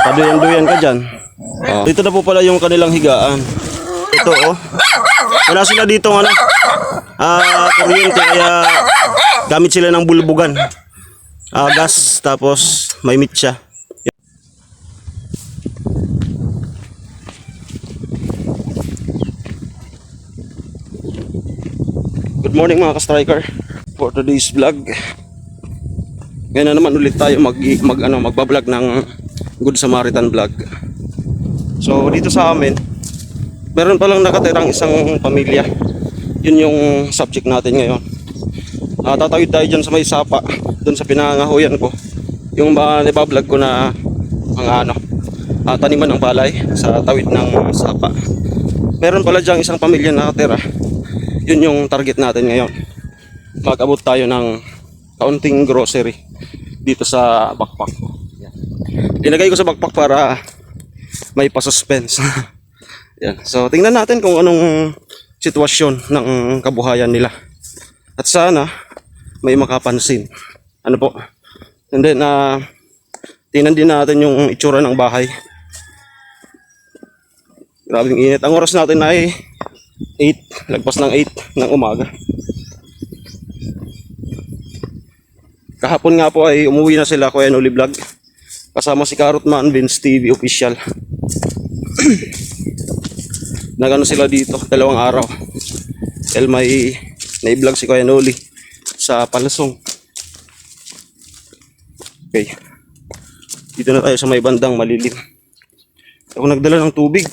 Paduyan-duyan ka dyan. Oh. Dito na po pala yung kanilang higaan. Ito oh. Wala sila dito ano. Ah, kuryente kaya gamit sila ng bulbugan. Ah, gas tapos may mitya. Good morning mga ka-striker. For today's vlog. Ngayon na naman ulit tayo mag, mag ano, magbablog ng Good Samaritan vlog. So dito sa amin, meron palang nakatirang isang pamilya. Yun yung subject natin ngayon. Uh, tatawid tayo dyan sa may sapa, dun sa pinangahuyan ko. Yung ba nibablog ko na mga ano, ah, taniman ng palay sa tawid ng sapa. Meron pala dyan isang pamilya nakatira. Yun yung target natin ngayon. Mag-abot tayo ng kaunting grocery dito sa backpack ko. Yan. Inagay ko sa backpack para may pa-suspense. Yan. So, tingnan natin kung anong sitwasyon ng kabuhayan nila. At sana, may makapansin. Ano po? And then, uh, tingnan din natin yung itsura ng bahay. Grabing init. Ang oras natin ay 8, lagpas ng 8 ng umaga. Kahapon nga po ay umuwi na sila Kuya Noli Vlog. Kasama si Carrotman Vince TV official. Nagano sila dito, dalawang araw. Dahil may na-vlog si Kuya Noli sa Palasong. Okay. Dito na tayo sa may bandang malilim. Ako nagdala ng tubig.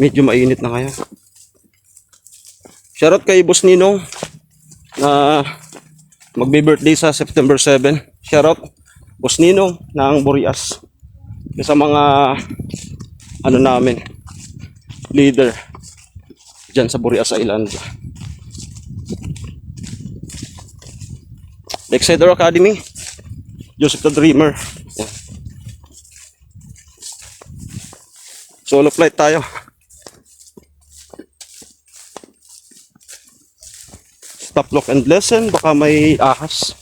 Medyo mainit na kaya. Shoutout kay Boss Ninong na magbe-birthday sa September 7. Shoutout Boss Ninong ng Burias. Sa mga ano namin leader diyan sa Burias Island. Lakeside Academy. Joseph the Dreamer. Solo flight tayo. Stop lock and lesson. Baka may ahas.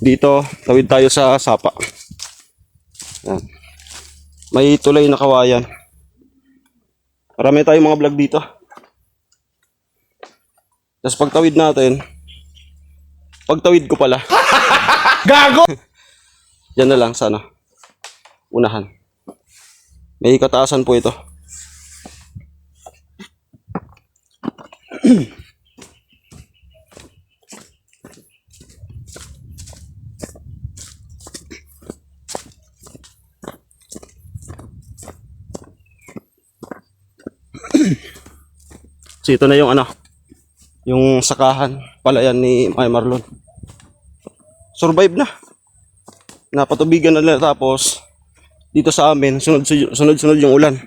Dito, tawid tayo sa sapa. Yan. May tulay na kawayan. Marami tayong mga vlog dito. Tapos pagtawid natin, pagtawid ko pala. Gago! Yan na lang sana. Unahan. May kataasan po ito. so ito na yung ano, yung sakahan palayan ni May Marlon. Survive na. Napatubigan na nila tapos dito sa amin sunod sunod sunod yung ulan.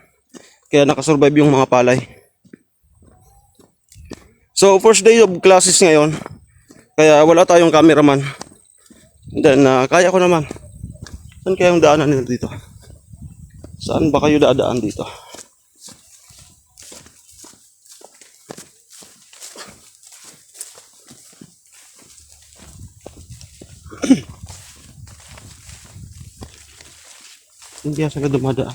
Kaya nakasurvive yung mga palay. So first day of classes ngayon. Kaya wala tayong cameraman. Then uh, kaya ko naman. Saan kaya yung daanan nila dito? Saan ba kayo dadaan dito hindi sa dumadaan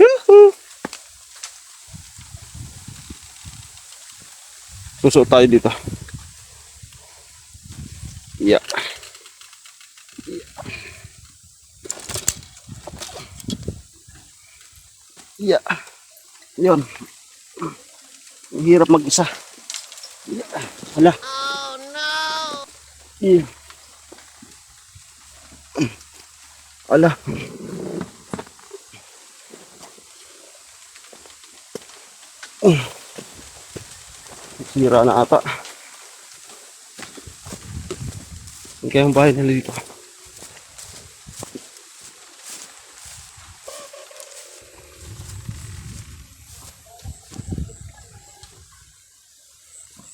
Yuhu! Susuot tayo dito. Yeah. Yeah. Yun. Ang hirap mag-isa. Hala. Oh no. Yeah. Ala. Uh. Sira na ata. Ang kaya ang bahay nila dito.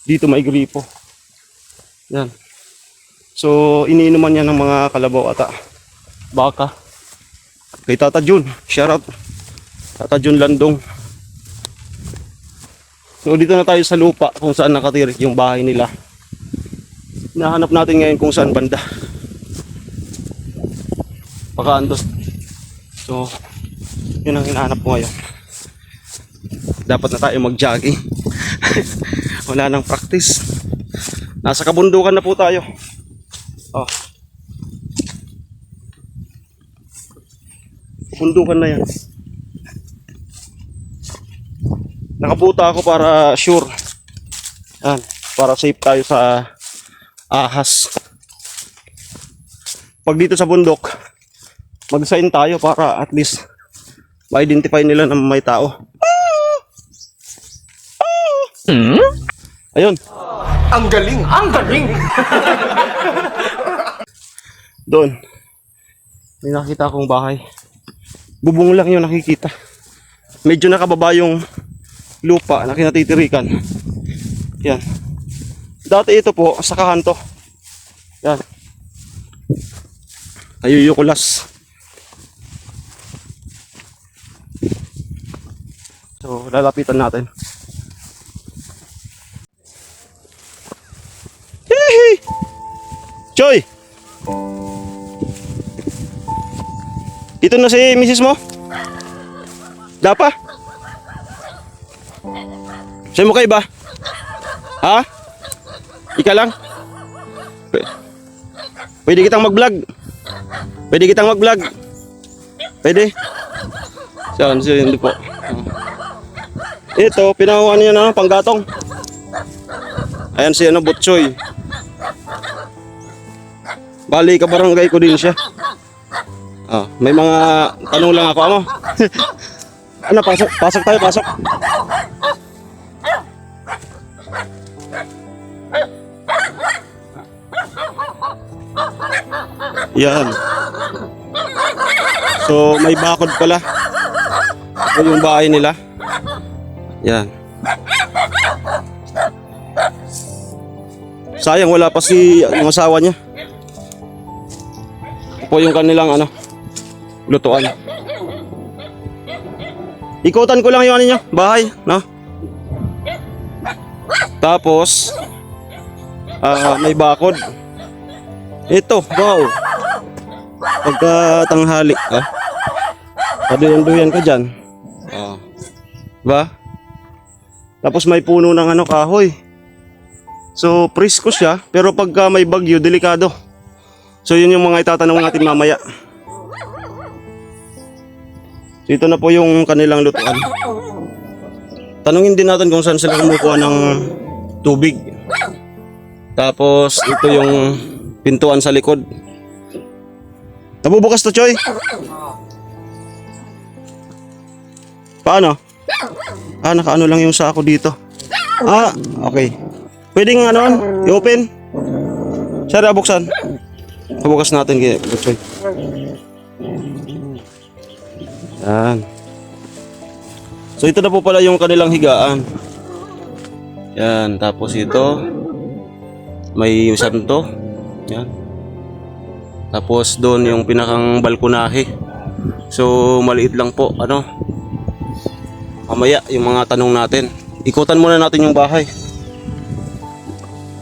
Dito may gripo. Yan. So, iniinuman yan ng mga kalabaw ata. Baka. Kay Tata Jun. Shout out. Tata Jun Landong. So dito na tayo sa lupa kung saan nakatirik yung bahay nila. Hinahanap natin ngayon kung saan banda. Pakaandos. So, yun ang hinahanap ko ngayon. Dapat na tayo mag-jogging. Wala nang practice. Nasa kabundukan na po tayo. Oh. Kabundukan na yan. Nakabuta ako para sure. Yan, para safe tayo sa ahas. Pag dito sa bundok, mag-sign tayo para at least ma-identify nila na may tao. Ayun, Ang galing! Ang galing! doon. May nakita akong bahay. Bubong lang yung nakikita. Medyo nakababa yung lupa na kinatitirikan. Yan. Dati ito po, sakahan to. Yan. Ayuyukulas. So, lalapitan natin. Ito na si misis mo? Dapa? Sa'yo mo kayo ba? Ha? Ika lang? Pwede kitang mag-vlog? Pwede kitang mag-vlog? Pwede? Saan? Saan? Hindi po. Ito, pinakuha niya na panggatong. Ayan si ano, Butchoy. Bali, kabarangay ko din siya. Ah, may mga tanong lang ako, ano? ano, pasok, pasok tayo, pasok. Yan. So, may bakod pala. Ito yung bahay nila. Yan. Sayang wala pa si yung asawa niya. Po yung kanilang ano, lutuan. Ikutan ko lang yung ano niyo, bahay, no? Tapos, ah may bakod. Ito, wow. Pagka tanghali, ah. Paduyan-duyan ka dyan. Ah. Ba? Tapos may puno ng ano, kahoy. So, presko siya, pero pagka may bagyo, delikado. So, yun yung mga itatanong natin mamaya. So, ito na po yung kanilang lutuan. Tanungin din natin kung saan sila kumukuha ng tubig. Tapos, ito yung pintuan sa likod. Nabubukas to, Choy? Paano? Ah, nakaano lang yung sako dito. Ah, okay. Pwedeng ano, i-open. Sara, buksan. Bukas natin kaya, Butchoy. Yan. So ito na po pala yung kanilang higaan. Yan, tapos ito may santo. Yan. Tapos doon yung pinakang balkonahe. So maliit lang po, ano? Mamaya yung mga tanong natin. Ikutan muna natin yung bahay.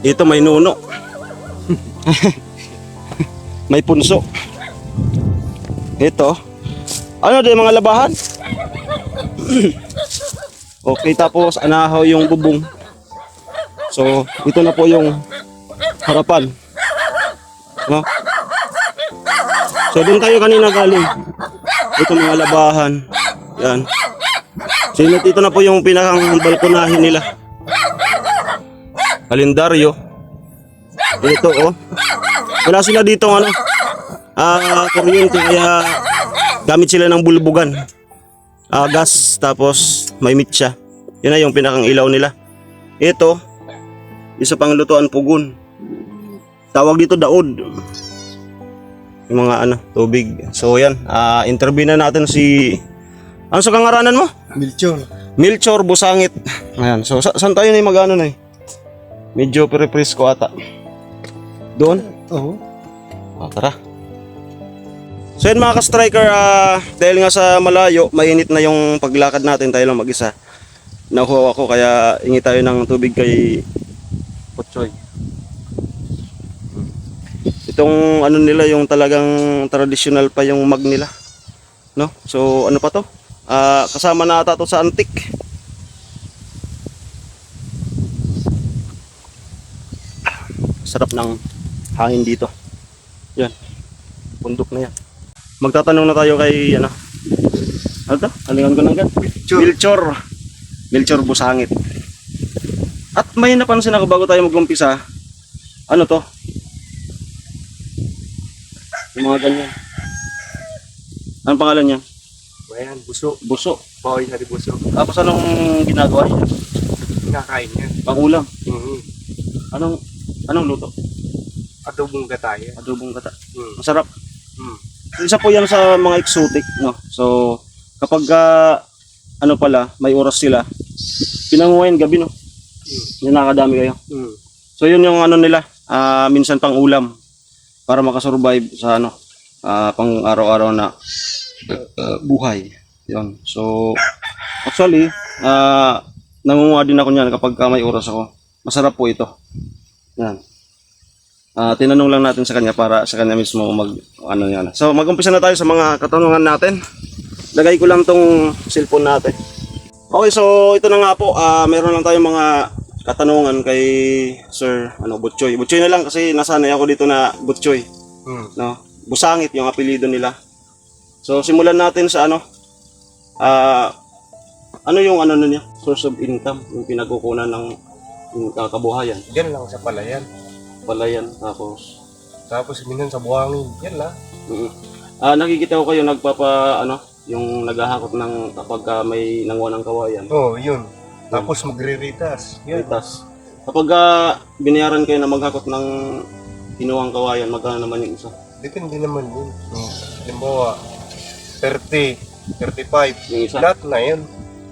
Dito may nuno. may punso. Ito. Ano din mga labahan? okay, tapos anahaw yung bubong. So, ito na po yung harapan. No? So, doon tayo kanina galing. Ito mga labahan. Yan. So, ito na po yung pinakang balkonahin nila. Kalendaryo. Ito, oh. Wala sila dito, ano, ah, kuryente, kaya gamit sila ng bulbugan. Ah, gas, tapos may mitsa. Yun na yung pinakang ilaw nila. Ito, isa pang lutuan pugon. Tawag dito daod. Yung mga ano, tubig. So yan, ah, interview na natin si... Ano sa kangaranan mo? Milchon. Milchor Busangit. Ayan. So, sa saan tayo na yung mag-ano na eh? Medyo pere-presko ata. Doon? Oo. O, tara. So, yun mga ka-striker, ah, dahil nga sa malayo, mainit na yung paglakad natin tayo lang mag-isa. Nahuhaw ako kaya ingi tayo ng tubig kay Potsoy. Itong ano nila yung talagang traditional pa yung mag nila. No? So ano pa to? Ah, kasama na ata to sa antik. Sarap ng hangin dito. Yan. Bundok na yan. Magtatanong na tayo kay ano? Ano to? Alingan ko ng gan? Milchor. Milchor. Milchor Busangit. At may napansin ako bago tayo mag-umpisa. Ano to? Yung mga ganyan. Anong pangalan niya? Ayan, buso. Buso. Bawi na rin buso. Tapos anong ginagawa niya? Kinakain yan. Pangulam. Mm-hmm. Anong anong luto? Adobong gataya. Adobong gata. Mm. Masarap. Mm. Isa po yan sa mga exotic, no? So, kapag ah, ano pala, may oras sila, pinanguhayan gabi, no? Yung nakakadami kayo. Mm. So, yun yung ano nila, ah, minsan pang ulam para makasurvive sa ano, ah, pang araw-araw na ah, buhay. Yun. So, actually, ah, nangunguha din ako niyan kapag ka may oras ako. Masarap po ito. Yan. Ah, tinanong lang natin sa kanya para sa kanya mismo mag ano yan. So, mag-umpisa na tayo sa mga katanungan natin. Lagay ko lang tong cellphone natin. Okay, so ito na nga po. Ah, meron lang tayong mga katanungan kay Sir ano Butchoy. Butchoy na lang kasi nasanay ako dito na Butchoy, Mm. no? Busangit yung apelyido nila. So, simulan natin sa ano ah ano yung ano niya? Source of income, yung pinagkukunan ng yung kakabuhayan. Yan lang sa palayan. Palayan tapos Tapos minsan sa buhangin. Yan lang. Mm. Ah, nakikita ko kayo nagpapa ano, yung naghahakot ng kapag ah, may nanguha ng kawayan. Oo, oh, yun. Tapos magre-ritas. Yan. Ritas. Kapag ah, binayaran kayo na maghakot ng kinuhang kawayan, magkano naman yung isa? Depende naman yun. Halimbawa, 30, 35. Yung isa. Lahat na yun.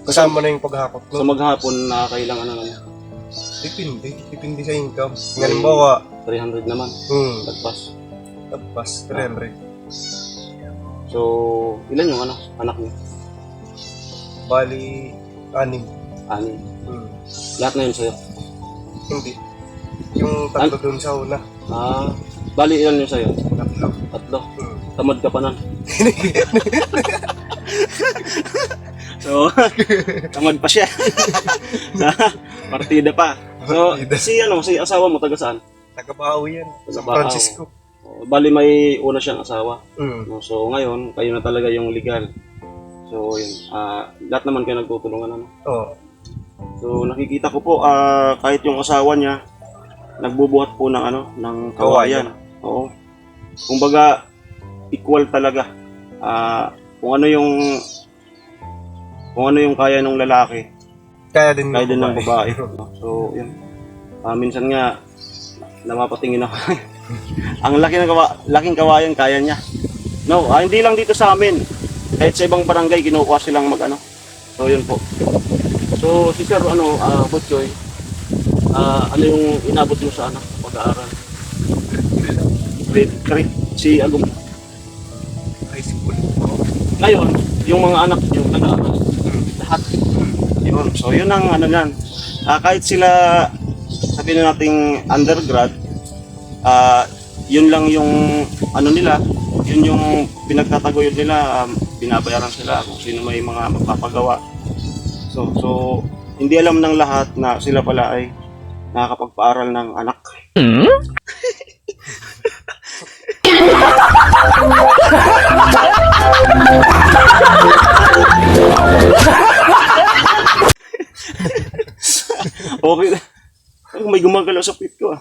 Kasama na yung paghakot So nun. maghapon na kailangan ano naman, Depende. Depende sa income. Halimbawa, 300 naman, hmm, lagpas. tapos 300. So, ilan yung ano, anak niyo? Bali, anim. Ani. Hmm. Lahat na yun sa'yo. Hindi. Yung tatlo dun sa una. Ah, bali ilan yung sa'yo? Tatlo. Tatlo. Hmm. Tamad ka pa nun. so, tamad pa siya. Partida pa. So, si ano, si asawa mo taga saan? Tagabaho yan. Sa Tagabaho. Francisco. Oh, Bali may una siyang asawa. No, so ngayon, kayo na talaga yung legal. So yun, ah lahat naman kayo nagtutulungan ano. Oo. So nakikita ko po ah kahit yung asawa niya nagbubuhat po ng ano, ng kawayan. Oo. Kumbaga equal talaga. Ah kung ano yung kung ano yung kaya ng lalaki, Kaya din kaya din ng babae. So yun. Ah minsan nga napapatingin ako. Ang laki ng kawa, laking kawayan kaya niya. No, ah, hindi lang dito sa amin. Kahit sa ibang barangay kinukuha silang mag ano. So yun po. So si Sir ano, ah Butchoy, ah ano yung inabot mo sa ano, pag-aaral? Grade 3 si Agum. High school. Ngayon, yung mga anak yung nag-aaral, lahat. Yun. So yun ang ano yan. Ah, kahit sila sabihin na nating undergrad, ah yun lang yung ano nila, yun yung pinagtataguyod nila, um, binabayaran sila kung sino may mga magpapagawa. So, so hindi alam ng lahat na sila pala ay nakakapagpaaral ng anak. Okay gumagalaw sa pit ko ah.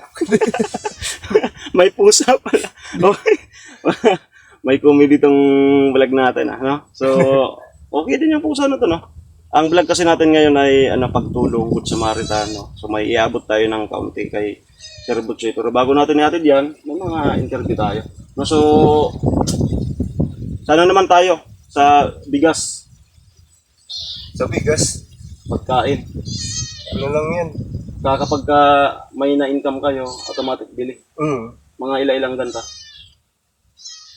may pusa pala. Okay. may comedy tong vlog natin ah, no? So, okay din yung pusa na to, no? Ang vlog kasi natin ngayon ay ano, pagtulong Good Samaritan, no? So, may iabot tayo ng kaunti kay Sir Butchie. Pero bago natin ihatid yan, may mga interview tayo. No, so, sana naman tayo sa bigas, Sa bigas, pagkain. Ano lang yan. Kaya kapag ka may na-income kayo, automatic bili. Hmm. Mga ila-ilang ganta.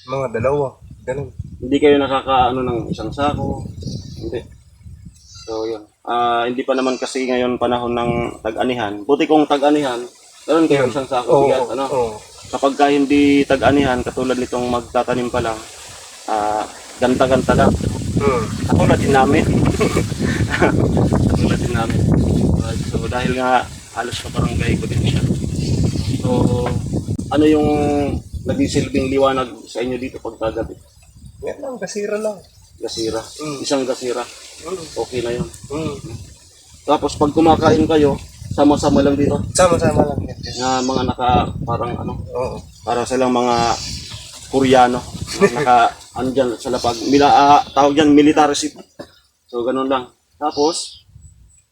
Mga dalawa. Ganun. Hindi kayo nakakaano ng isang sako. Hindi. So, yun. Ah, hindi pa naman kasi ngayon panahon ng tag-anihan. Buti kung tag-anihan, meron kayo isang sako Oo, bigas, ano? oo. Kapag ka hindi tag-anihan, katulad nitong magtatanim pa lang, ah, ganta-ganta lang. Hmm. Katulad din namin. Katulad din namin. Right, So, dahil nga halos kaparangay ko din siya. So, ano yung naging silbing liwanag sa inyo dito pagkagabi? Yan lang, kasira lang. Gasira. Mm. Isang gasira. Hmm. Okay na yun. Hmm. Tapos pag kumakain kayo, sama-sama lang dito. Sama-sama lang yan. Na mga naka, parang ano, Oo. para silang mga Koreano. na Naka, andyan sa lapag. Mila, ah, tawag yan, military ship. So, ganun lang. Tapos,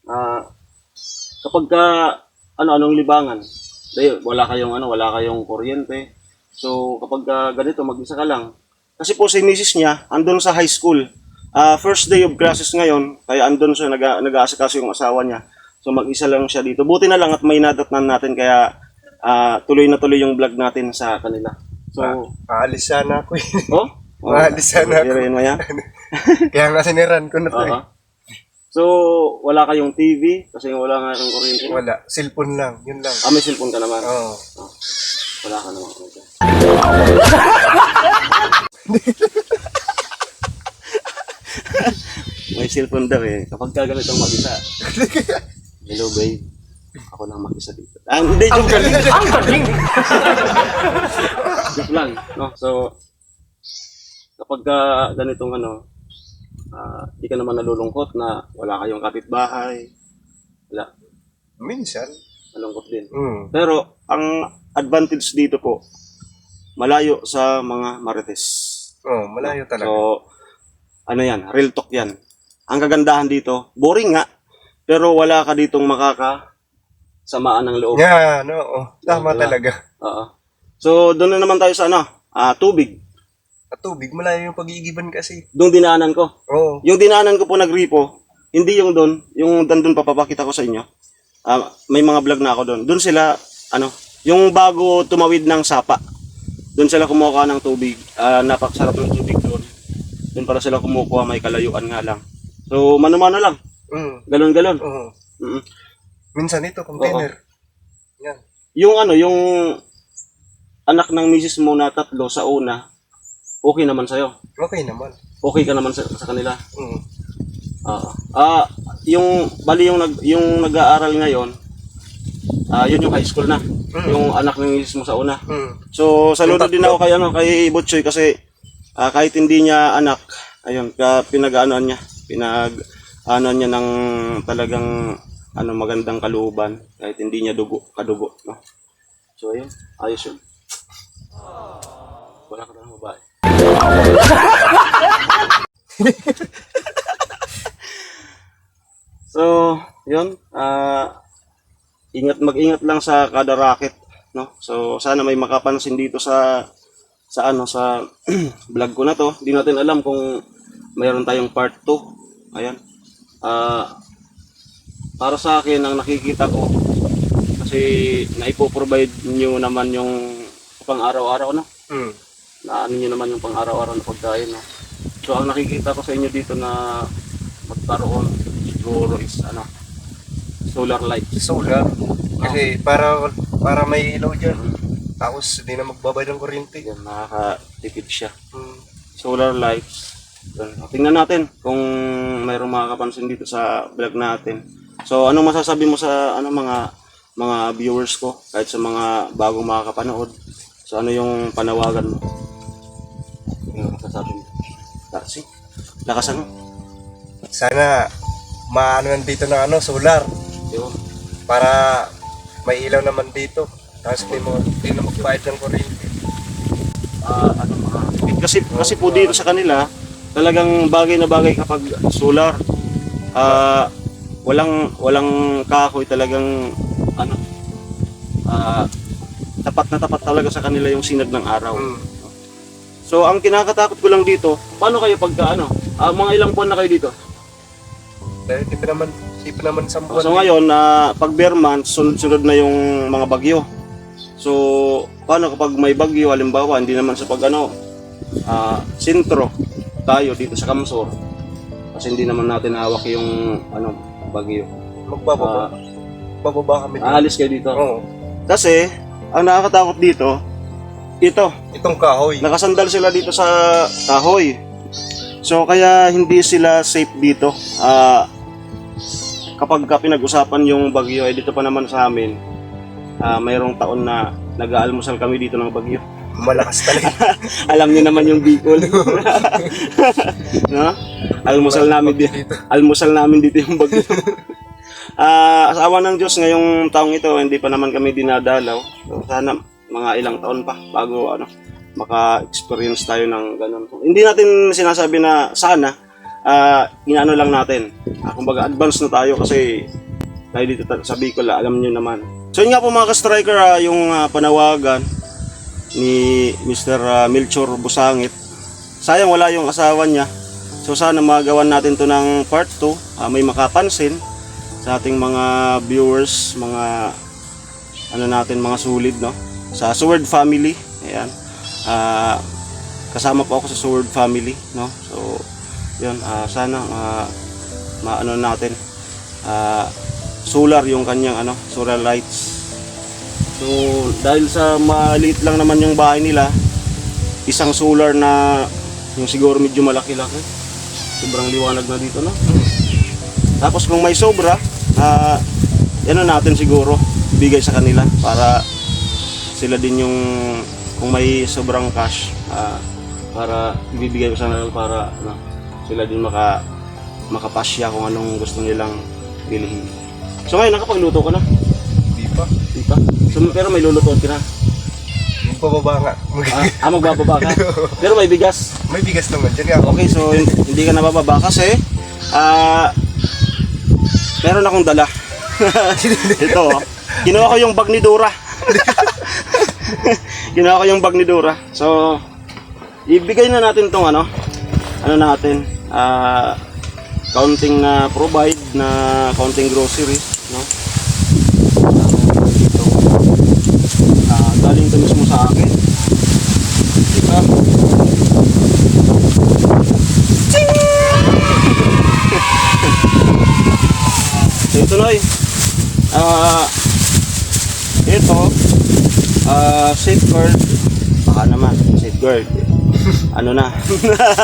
ah, kapag ka, ano, anong libangan, dahil wala kayong, ano, wala kayong kuryente. So, kapag ka ganito, mag-isa ka lang. Kasi po si misis niya, andun sa high school. Ah, first day of classes ngayon, kaya andun siya, nag- nag-aasikaso yung asawa niya. So, mag-isa lang siya dito. Buti na lang at may nadatnan natin, kaya ah, tuloy na tuloy yung vlog natin sa kanila. So, Aalis sana ako eh. oh? oh Maalis sana ako. Mo yan? Kaya nga siniran ko na to eh. So, wala kayong TV kasi wala nga kayong kuryente. Wala. Cellphone lang. Yun lang. Ah, may cellphone ka naman. Oo. Oh. Wala ka naman. May cellphone daw eh. Kapag ka ganitong mag-isa. Hello, babe. Ako lang mag-isa dito. Ah, hindi, joke lang. joke lang. No? So, kapag ka ganitong ano, ah, di ka naman nalulungkot na wala kayong kapitbahay. Wala. Minsan. Malungkot din. Hmm. Pero ang advantage dito po, malayo sa mga marites. Oo, malayo talaga. So, ano yan, real talk yan. Ang kagandahan dito, boring nga, pero wala ka ditong makaka samaan ng loob. Yan, oo. Tama Diba? talaga. Oo. So, doon na naman tayo sa ano, ah, tubig. At tubig, malayo yung pag-iigiban kasi. Doon dinaanan ko. Oo. Yung dinaanan ko po nagripo, hindi yung doon, yung dandun papapakita ko sa inyo. Ah, may mga vlog na ako doon. Doon sila, ano, yung bago tumawid ng sapa, doon sila kumukuha ng tubig. Ah, napakasarap ng tubig doon. Doon para sila kumukuha, may kalayuan nga lang. So, mano-mano lang. Mm. Galon-galon. Oo. Mm. Minsan ito, container. Yan. Yung ano, yung anak ng misis mo na tatlo sa una, okay naman sa'yo. Okay naman. Okay ka naman sa, sa kanila. Mm. Oo. Ah, yung bali yung nag yung nag-aaral ngayon, ah, yun yung high school na. Yung anak ng misis mo sa una. Mm. So, saludo din ako kay ano, kay Butchoy kasi ah, kahit hindi niya anak, ayun, ka pinag-aanoan niya, pinag ano niya ng talagang ano magandang kalooban kahit hindi niya dugo, kadugo, no. So, ayun, ayos yun. So, yun. ah ingat mag-ingat lang sa kada racket, no? So, sana may makapansin dito sa sa ano sa vlog ko na to. Hindi natin alam kung mayroon tayong part 2. Ayan. Ah para sa akin ang nakikita ko kasi naipo-provide niyo naman yung pang araw-araw no. Mm. Na ano niyo naman yung pang araw-araw na pagkain no. So ang nakikita ko sa inyo dito na magkaroon siguro is ano solar light. Solar. Kasi para para may ilaw dyan. Tapos hindi na magbabayad ng kuryente. Yan, nakakatipid siya. Mm. Solar lights. Yan. Tingnan natin kung mayroong makakapansin dito sa vlog natin. So, anong masasabi mo sa ano mga mga viewers ko kahit sa mga bagong makakapanood? So, ano yung panawagan mo? Ano masasabi mo? Taxi? Lakasan mo? Sana maano yan dito ng ano, solar. Yun. Para may ilaw naman dito. Tapos hindi mo hindi na magbayad ng kuryente. Ah, ano makakatipid. Kasi, kasi po dito sa kanila, talagang bagay na bagay kapag solar. Ah, walang walang kahoy talagang ano ah tapat na tapat talaga sa kanila yung sinag ng araw. Mm. So ang kinakatakot ko lang dito, paano kayo pagka ano? Ah, mga ilang buwan na kayo dito? Dahil di pa naman di pa naman isang So buwan. ngayon na pag bear month, sunod-sunod na yung mga bagyo. So paano kapag may bagyo halimbawa, hindi naman sa pag ano, ah, sentro tayo dito sa Kamsor. Kasi hindi naman natin hawak yung ano, bagyo. Magbababa. Ah, Bababa kami aalis kayo dito. Oo. Kasi, ang nakakatakot dito, ito, Itong kahoy. nakasandal sila dito sa kahoy. So, kaya hindi sila safe dito. Ah, kapag ka pinag-usapan yung bagyo, eh dito pa naman sa amin, ah, mayroong taon na nag-aalmusal kami dito ng bagyo. Malakas talaga. Alam niyo naman yung Bicol. no? Almusal namin dito. Almusal namin dito yung bagyo. Ah, sa awa ng Diyos ngayong taong ito hindi pa naman kami dinadalaw. So, sana mga ilang taon pa bago ano maka-experience tayo ng ganun. Hindi natin sinasabi na sana ah inaano lang natin. Ah, kumbaga advance na tayo kasi tayo dito sa Bicol, alam niyo naman. So yun nga po mga ka-striker, ah, yung ah, panawagan ni Mr. ah, Melchor Busangit. Sayang wala yung asawa niya. So sana magawan natin to ng part 2. may makapansin sa ating mga viewers, mga ano natin, mga sulit, no? Sa Sword Family. Ayan. Ah, kasama po ako sa Sword Family, no? So, yun, ah, sana ma maano natin ah, solar yung kanyang ano, solar lights. So, dahil sa maliit lang naman yung bahay nila, isang solar na yung siguro medyo malaki-laki. Sobrang liwanag na dito, no? Tapos kung may sobra, ah ano natin siguro, bigay sa kanila para sila din yung kung may sobrang cash, ah, para ibibigay ko sa kanila para ano, sila din maka makapasya kung anong gusto nilang bilhin. So ngayon, nakapagluto ka na? Di pa. Di pa? So, pero may lulutuin ka na. Yung pababa nga. Ah, ah magbababa ka. Pero may bigas. May bigas naman dyan. Ako. Okay, so hin- hindi ka nabababa kasi ah meron akong dala. Ito, oh. kinuha ko yung bag ni Dora. kinuha ko yung bag ni Dora. So, ibigay na natin tong ano, ano natin, ah counting na provide na counting grocery, no? Ito. Ah, galing ito mismo sa akin. Diba? So ito Noy. Ah ito ah safeguard baka naman safeguard ano na?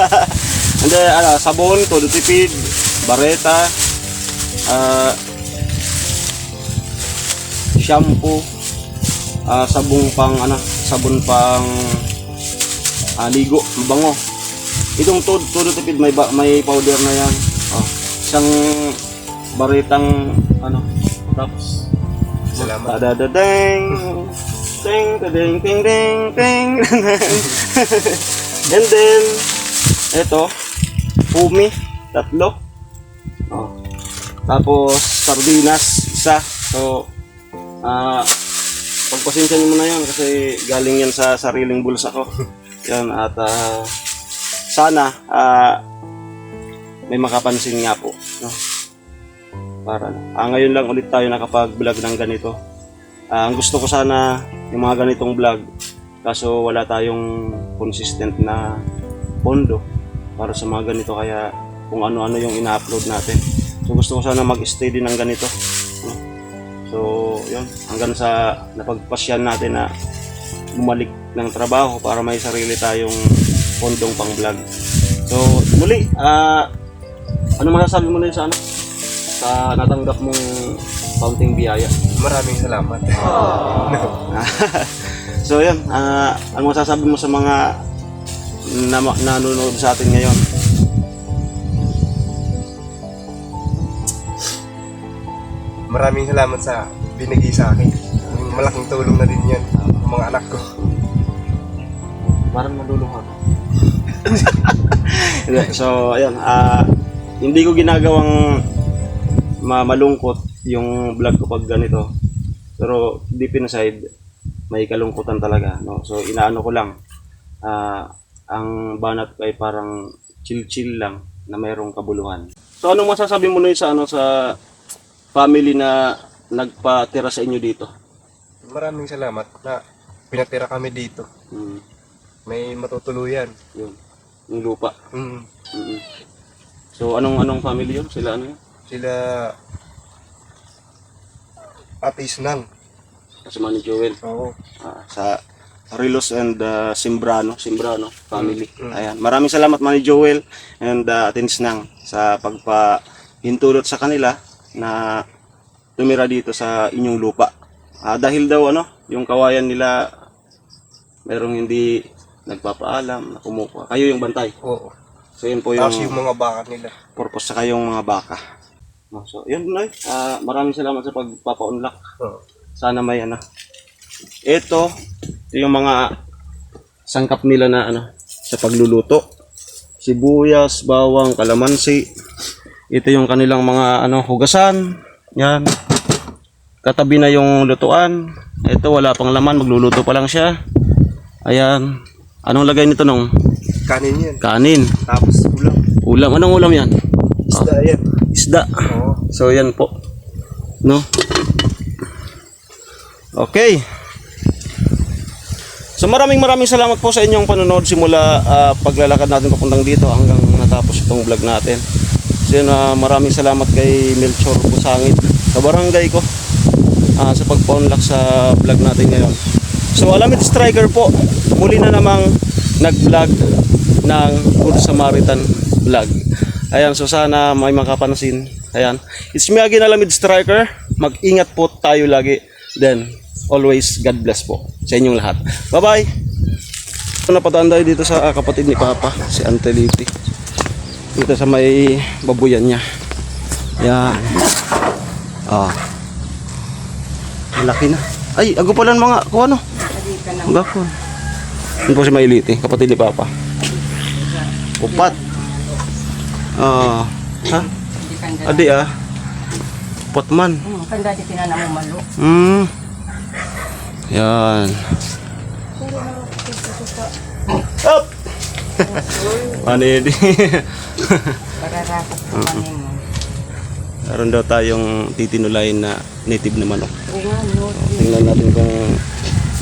Hindi ano sabon todo tipid bareta ah shampoo ah sabong pang ano sabon pang ah, ligo mabango itong todo, todo tipid may may powder na yan. Oh isang baretang ano tapos Salamat. Dadadadeng. Ting, tadeng, ting, ting, ting. And then, eto, pumi, tatlo. Oh. Tapos, sardinas, isa. So, ah, pagpasensya niyo muna yan kasi galing yan sa sariling bulsa ko. yan, at ah, sana, ah, may makapansin nga po. No? para ah, ngayon lang ulit tayo nakapag-vlog ng ganito. Ah, ang gusto ko sana yung mga ganitong vlog kaso wala tayong consistent na pondo para sa mga ganito kaya kung ano-ano yung ina-upload natin. So gusto ko sana mag-stay din ng ganito. So, yun. Hanggang sa napagpasyan natin na bumalik ng trabaho para may sarili tayong pondong pang vlog. So, muli, ah, ano masasabi mo na sa ano? Sa natanggap mong counting biyaya. Maraming salamat. so, yun. ah, ano masasabi mo sa mga na nanonood sa atin ngayon? Maraming salamat sa binigay sa akin. Malaking tulong na din yan. Ang mga anak ko. Parang malulungkot. so, ayun. ah hindi ko ginagawang ma malungkot yung vlog ko pag ganito. Pero deep inside, may kalungkutan talaga. No? So, inaano ko lang. ah ang banat ko ay parang chill-chill lang na mayroong kabuluhan. So, anong masasabi mo nun sa, ano, sa family na nagpatira sa inyo dito? Maraming salamat na pinatira kami dito. Hmm. may matutuluyan. Yun. Yung lupa. Mm. Mm-mm. So, anong anong family yun? Sila ano yun? Sila atis nang. Kasama ni Joel. Oo. Ah, sa Rilos and uh, Simbrano, Simbrano family. Mm, mm. Ayan. Maraming salamat Manny Joel and uh, Atins Nang sa pagpahintulot sa kanila na tumira dito sa inyong lupa. Ah, dahil daw ano, yung kawayan nila merong hindi nagpapaalam na kumukuha. Kayo yung bantay. Oo. So yun po yung Tapos yung mga baka nila. purpose sa kayong mga baka. No, So, yun Noy. Ah, maraming salamat sa pagpapa-unlock. Sana may ano. Ito, ito yung mga sangkap nila na ano sa pagluluto. Sibuyas, bawang, kalamansi. Ito yung kanilang mga ano hugasan. Yan. Katabi na yung lutuan. Ito wala pang laman, magluluto pa lang siya. Ayan. Anong lagay nito nung Kanin yan. kanin? Tapos ulam. Ulam. Anong ulam yan? Isda yan. Isda. So yan po. No? Okay. So maraming maraming salamat po sa inyong panonood simula ah, paglalakad natin papuntang dito hanggang natapos itong vlog natin. So yun, ah, maraming salamat kay Melchor Busangit sa barangay ko ah, sa pagpa-unlock sa vlog natin ngayon. So Alamid Striker po, muli na namang nag-vlog ng Good Samaritan vlog. Ayan, so sana may makapansin. Ayan. It's me again, Alamid Striker. Mag-ingat po tayo lagi. Then, always God bless po sa inyong lahat. Bye-bye! Napadaan tayo dito sa ah, kapatid ni Papa, si Anteliti. Dito sa may babuyan niya. Yan. Ah. Malaki na. Ay, ako pala ng mga, kung ano? Bakon. Ano po si Mailiti, kapatid ni Papa. Upat. Ah, ha? Adi ah. Upat man. Hmm, kan dati tinanam mo malo. Hmm. Yan. Up! ano yun? Para rakot ko kanin mo. Meron daw tayong titinulayin na native na manok. Oo nga, no. Tingnan natin kung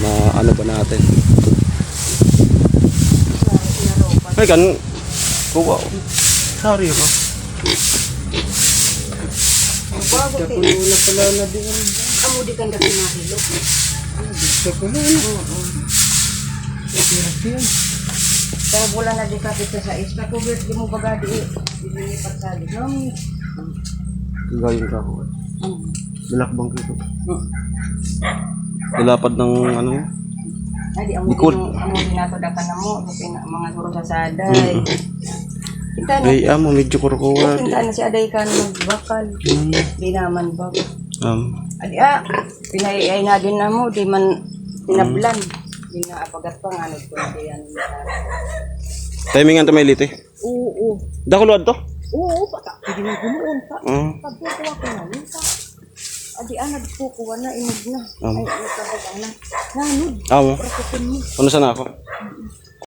na ano ba natin. Ay kan, kuha. Sorry ako. Bago tin. Wala pala na din. Amo di kan dati mahilo. Kaya wala na di kapit sa ispa ko bet di mo baga di di pagsali. Nang Gayon ka ako. Hmm. Bilakbang ko. Dilapad ng ano? Ay di amo Likod. amo dinatodakan na mo sa mga guro sa saday. Kita amo, medyo kurukuha. Kita na si Aday kan magbakal. Hmm. Di naman ba? Um, Adi ah, pinayay na din na mo, di man pinablan. Di na apagat pa nga nagpunti yan. timingan to may liti. Oo, oo. Dakulod to? Oo, pata. Hindi na ganoon pa. Mm. Pagkukuha ko na yun pa. Adi ah, nagkukuha na, inog na. Um. Ay, nagkabag na. Nanod, Amo. Ano sana ako?